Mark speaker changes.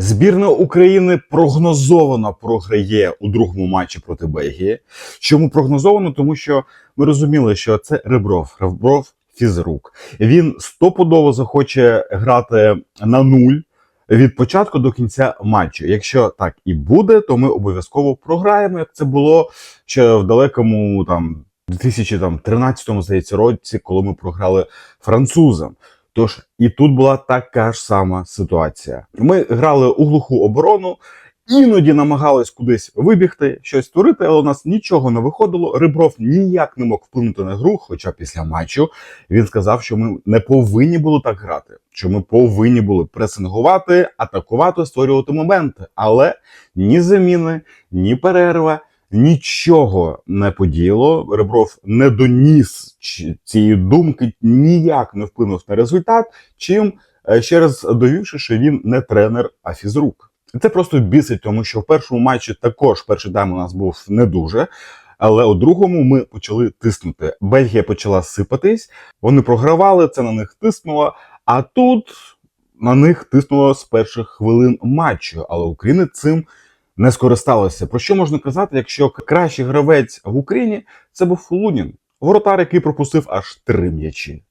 Speaker 1: Збірна України прогнозовано програє у другому матчі проти Бельгії. Чому прогнозовано? Тому що ми розуміли, що це Ребров, Ребров фізрук. Він стопудово захоче грати на нуль від початку до кінця матчу. Якщо так і буде, то ми обов'язково програємо, як це було ще в далекому там 2013 здається році, коли ми програли французам. Тож і тут була така ж сама ситуація. Ми грали у глуху оборону, іноді намагались кудись вибігти, щось створити, але у нас нічого не виходило. Рибров ніяк не мог вплинути на гру. Хоча після матчу він сказав, що ми не повинні були так грати, що ми повинні були пресингувати, атакувати, створювати моменти. Але ні заміни, ні перерва. Нічого не подіяло. Ребров не доніс цієї думки, ніяк не вплинув на результат. Чим е, ще раз довівши, що він не тренер, а фізрук. Це просто бісить, тому що в першому матчі також перший тайм у нас був не дуже. Але у другому ми почали тиснути. Бельгія почала сипатись, вони програвали, це на них тиснуло. А тут на них тиснуло з перших хвилин матчу. Але Україна цим не скористалося. Про що можна казати, якщо кращий гравець в Україні це був Лунін, воротар, який пропустив аж три м'ячі.